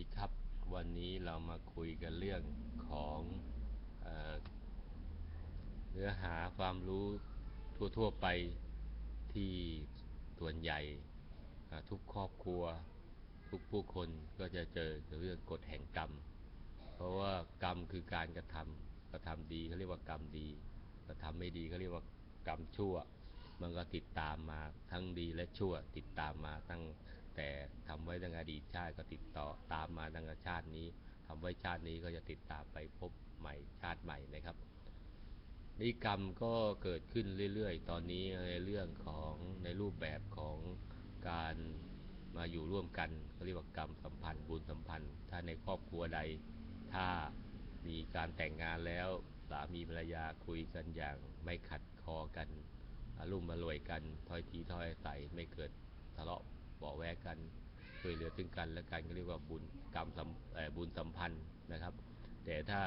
ดีครับ วันนี้เรามาคุยกันเรื่องของเอเนื้อหาความรู้ทั่ว ๆ ไปที่ส่วนใหญ่ทุกครอบครัว ทุกผู้คนก็จะเจอเรื่องกฎแห่งกรรม เพราะว่ากรรมคือการกระทำกระทำดีเขาเรียกว่ากรรมดี กระทำไม่ดีเขาเรียกว่ากรรมชั่ว มันก็ติดตามมาทั้งดีและชั่วติดตามมาตั้ง แต่ทำไว้ตั้งอดีตชาติก็ติดต่อตามมาตั้งชาตินี้ทำไว้ชาตินี้ก็จะติดตามไปพบใหม่ชาติใหม่นะครับนิกรรมก็เกิดขึ้นเรื่อยๆ ตอนนี้ในเรื่องของในรูปแบบของการมาอยู่ร่วมกันเขาเรียกว่ากรรมสัมพันธ์บุญสัมพันธ์ ถ้าในครอบครัวใด ถ้ามีการแต่งงานแล้วสามีภรรยาคุยกันอย่างไม่ขัดคอกันอารมณ์มารวยกันถ้อยทีถ้อยอาศัยไม่เกิดทะเลาะ เบาะแวกกันช่วยเหลือซึ่งกันและกันก็เรียกว่าบุญกรรมสัมบุญสัมพันธ์นะครับ แต่ถ้า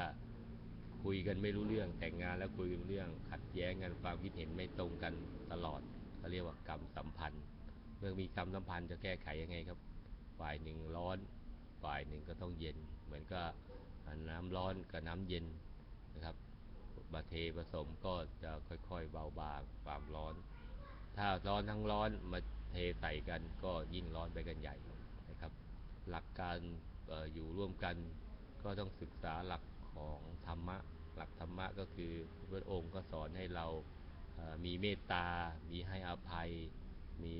คุยกันไม่รู้เรื่องแต่งงานแล้วคุยกันเรื่องขัดแย้งกันความคิดเห็นไม่ตรงกันตลอดก็เรียกว่ากรรมสัมพันธ์ เมื่อมีกรรมสัมพันธ์จะแก้ไขยังไงครับ ฝ่ายหนึ่งร้อน ฝ่ายหนึ่งก็ต้องเย็น เหมือนก็น้ำร้อนกับน้ำเย็นนะครับมาเทผสมก็จะค่อยๆเบาบางความร้อน ถ้าร้อนทั้งร้อนมา เทใส่กันก็ยิ่งร้อนไปกันใหญ่นะครับ หลักการออยู่ร่วมกันก็ต้องศึกษาหลักของธรรมะ หลักธรรมะก็คือพระองค์ก็สอนให้เรามีเมตตา มีให้อภัย มี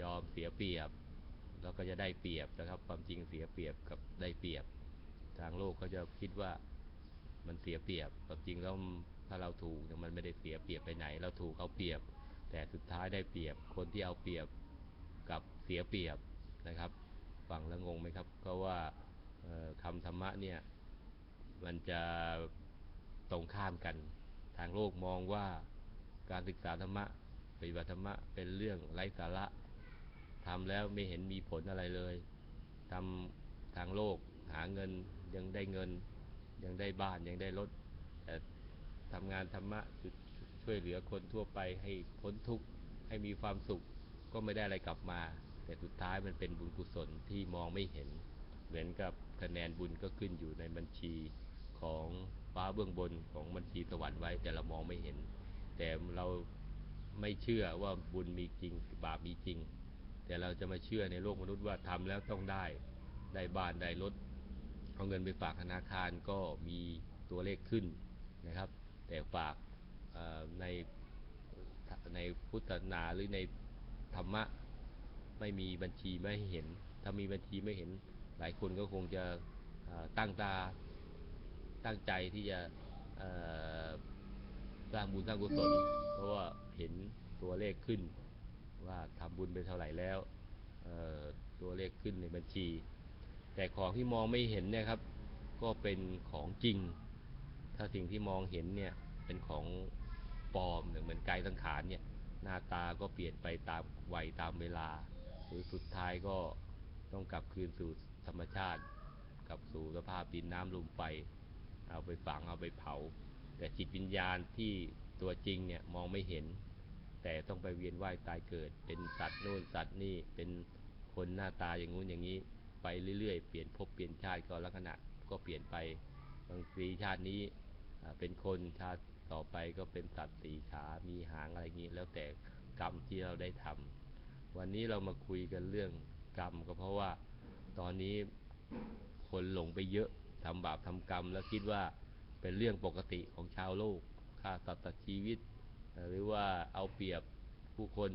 ยอมเสียเปรียบ แล้วก็จะได้เปรียบนะครับ ความจริงเสียเปรียบกับได้เปรียบ ทางโลกเขาจะคิดว่ามันเสียเปรียบความจริงแล้วถ้าเราถูกเนี่ยมันไม่ได้เสียเปรียบไปไหน เราถูกเขาเปรียบ แต่สุดท้ายได้เปรียบ คนที่เอาเปรียบกับเสียเปรียบนะครับ ฟังแล้วงงไหมครับ ก็ว่าเอ่อคำธรรมะเนี่ย มันจะตรงข้ามกัน ทางโลกมองว่าการศึกษาธรรมะปฏิบัติธรรมะเป็นเรื่องไร้สาระทำแล้วไม่เห็นมีผลอะไรเลยทำทางโลกหาเงินยังได้เงิน ยังได้บ้านยังได้รถแต่ทำงานธรรมะ ช่วยเหลือคนทั่วไปให้พ้นทุกข์ให้มีความสุขก็ไม่ได้อะไรกลับมา แต่สุดท้ายมันเป็นบุญกุศลที่มองไม่เห็น เหมือนกับคะแนนบุญก็ขึ้นอยู่ในบัญชีของฟ้าเบื้องบนของบัญชีสวรรค์ไว้แต่เรามองไม่เห็น แต่เราไม่เชื่อว่าบุญมีจริงบาปมีจริง แต่เราจะมาเชื่อในโลกมนุษย์ว่าทำแล้วต้องได้ได้บ้านได้รถเอาเงินไปฝากธนาคารก็มีตัวเลขขึ้นนะครับ แต่ฝาก ในในพุทธศาสนาหรือในธรรมะไม่มีบัญชีไม่เห็น ถ้ามีบัญชีไม่เห็น หลายคนก็คงจะตั้งตาตั้งใจที่จะสร้างบุญสร้างกุศลเพราะว่าเห็นตัวเลขขึ้น ว่าทำบุญไปเท่าไหร่แล้วตัวเลขขึ้นในบัญชี แต่ของที่มองไม่เห็นเนี่ยครับ ก็เป็นของจริง ถ้าสิ่งที่มองเห็นเนี่ยเป็นของ ปลอมเหมือนกายสังขารเนี่ยหน้าตาก็เปลี่ยนไปตามวัยตามเวลา หรือสุดท้ายก็ต้องกลับคืนสู่ธรรมชาติกลับสู่สภาพดินน้ำลมไฟเอาไปฝังเอาไปเผา แต่จิตวิญญาณที่ตัวจริงเนี่ยมองไม่เห็น แต่ต้องไปเวียนว่ายตายเกิด เป็นสัตว์โน่นสัตว์นี่เป็นคนหน้าตาอย่างงู้นอย่างนี้ ไปเรื่อยๆ เปลี่ยนภพเปลี่ยนชาติก็ลักษณะก็เปลี่ยนไปบางทีชาตินี้เป็นคนชาติ ต่อไปก็เป็นสัตว์สี่ขา มีหางอะไรอย่างนี้ แล้วแต่กรรมที่เราได้ทำวันนี้เรามาคุยกันเรื่องกรรมก็เพราะว่าตอนนี้คนหลงไปเยอะทำบาปทำกรรม แล้วคิดว่าเป็นเรื่องปกติของชาวโลกฆ่าสัตว์ตัดชีวิต หรือว่าเอาเปรียบผู้คน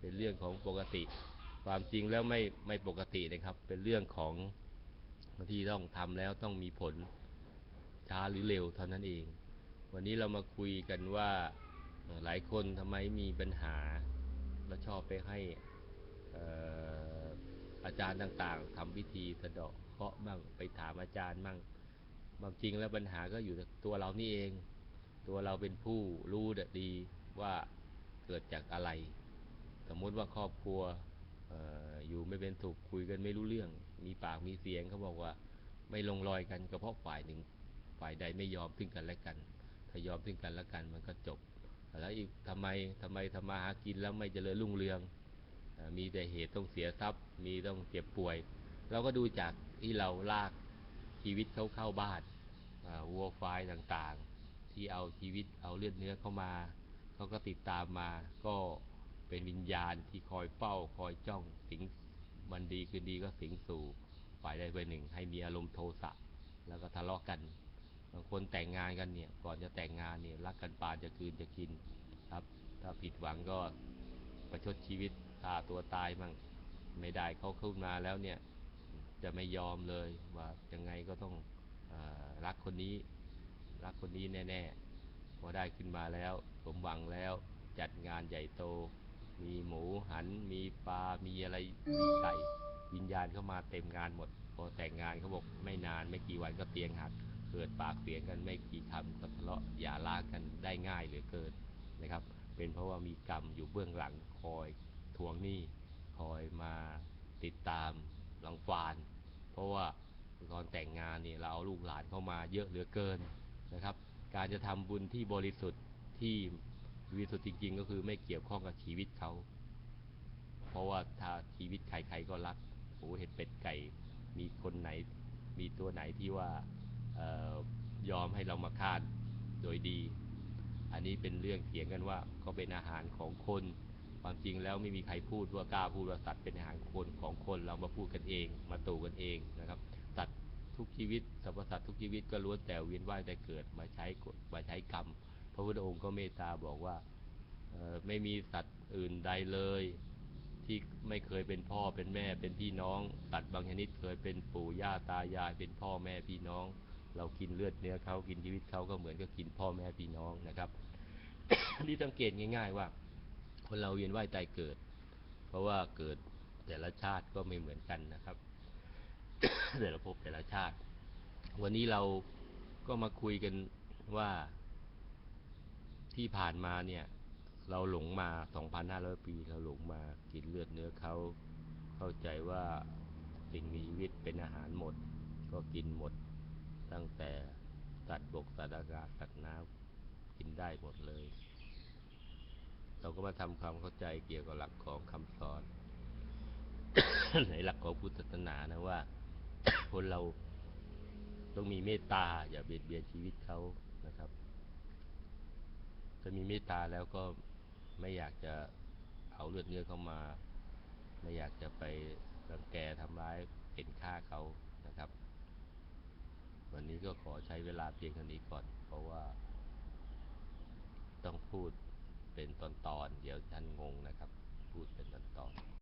เป็นเรื่องของปกติ ความจริงแล้วไม่ไม่ปกตินะครับ เป็นเรื่องของที่ต้องทำแล้วต้องมีผลช้าหรือเร็วเท่านั้นเอง วันนี้เรามาคุยกันว่าหลายคนทำไมมีปัญหา แล้วชอบไปให้ออาจารย์ต่างๆทำพิธีสะเดาะเคาะห์มั่งไปถามอาจารย์มั่งความจริงแล้วปัญหาก็อยู่ตัวเรานี่เอง ตัวเราเป็นผู้รู้ดีว่าเกิดจากอะไร สมมติว่าครอบครัวอออยู่ไม่เป็นถูกคุยกันไม่รู้เรื่อง มีปากมีเสียงเขาบอกว่า ไม่ลงรอยกันก็เพราะฝ่ายหนึ่งฝ่ายใดไม่ยอมซึ่งกันและกัน ถ้ายอมซึ่งกันและกันมันก็จบ แล้วอีกทำไมทำไมทำมาหากินแล้วไม่เจริญรุ่งเรือง มีแต่เหตุต้องเสียทรัพย์ มีต้องเจ็บป่วย เราก็ดูจากที่เราลากชีวิตเขาเข้าบ้านวัวควายต่างๆ ที่เอาชีวิตเอาเลือดเนื้อเข้ามาเขาก็ติดตามมา ก็เป็นวิญญาณที่คอยเฝ้าคอยจ้องสิงวันดีคืนดีก็สิงสู่ฝ่ายใดฝ่ายหนึ่ง ให้มีอารมณ์โทสะแล้วก็ทะเลาะกัน บางคนแต่งงานกันเนี่ย ก่อนจะแต่งงานเนี่ยรักกันปานจะคืนจะกินครับ ถ้าผิดหวังก็ประชดชีวิตฆ่าตัวตายมั่งไม่ได้เขาขึ้นมาแล้วเนี่ย จะไม่ยอมเลยว่ายังไงก็ต้องอรักคนนี้รักคนนี้แน่ๆพอได้ขึ้นมาแล้วสมหวังแล้วจัดงานใหญ่โต มีหมูหัน มีปลา มีอะไร มีไก่วิญญาณเข้ามาเต็มงานหมด พอแต่งงานเขาบอกไม่นานไม่กี่วันก็เตียงหัก เกิดปากเสียงกันไม่กี่คำก็ทะเลาะอย่าร้างกันได้ง่ายเหลือเกินนะครับ เป็นเพราะว่ามีกรรมอยู่เบื้องหลังคอยทวงหนี้คอยมาติดตามรังฟาน เพราะว่าตอนแต่งงานเนี่ยเราเอาลูกหลานเข้ามาเยอะเหลือเกินนะครับ การจะทำบุญที่บริสุทธิ์ที่บริสุทธิ์จริง ๆ ก็คือไม่เกี่ยวข้องกับชีวิตเขา เพราะว่าถ้าชีวิตใครๆก็รักโอ้เห็ดเป็ดไก่ มีคนไหน มีตัวไหนที่ว่า ยอมให้เรามาฆ่าโดยดี อันนี้เป็นเรื่องเถียงกันว่าก็เป็นอาหารของคน ความจริงแล้วไม่มีใครพูดว่ากล้าพูดว่าสัตว์เป็นอาหารคนของคนเรามาพูดกันเอง มาตู่กันเองนะครับ สัตว์ทุกชีวิตสรรพสัตว์ทุกชีวิตก็ล้วนแต่เวียนว่ายแต่เกิดมาใช้กฎมาใช้กรรม พระพุทธองค์ก็เมตตาบอกว่าไม่มีสัตว์อื่นใดเลย ที่ไม่เคยเป็นพ่อเป็นแม่เป็นพี่น้อง สัตว์บางชนิดเคยเป็นปู่ย่าตายายเป็นพ่อแม่พี่น้อง เรากินเลือดเนื้อเขากินชีวิตเขาก็เหมือนกับกินพ่อแม่พี่น้องนะครับนี่สังเกตง่าย ๆ ว่า คนเราเวียนว่ายตายเกิด เพราะว่าเกิดแต่ละชาติก็ไม่เหมือนกันนะครับแต่ละภพแต่ละชาติ วันนี้เราก็มาคุยกันว่าที่ผ่านมาเนี่ย เราหลงมา 2,500 ปี เราหลงมากินเลือดเนื้อเขา เข้าใจว่าสิ่งมีชีวิตเป็นอาหารหมด ก็กินหมด ตั้งแต่สัตว์บกสัตว์อากาศสัตว์น้ำกินได้หมดเลย เราก็มาทำความเข้าใจเกี่ยวกับหลักของคำสอน ในหลักของพุทธศาสนานะว่า คนเราต้องมีเมตตา อย่าเบียดเบียนชีวิตเขานะครับถ้ามีเมตตาแล้วก็ไม่อยากจะเอาเลือดเนื้อเข้ามา ไม่อยากจะไปรังแกทำร้ายเป็นฆ่าเขานะครับ วันนี้ก็ขอใช้เวลาเพียงเท่านี้ก่อน เพราะว่า ต้องพูดเป็นตอนๆ เดี๋ยวท่านงงนะครับ พูดเป็นตอนๆ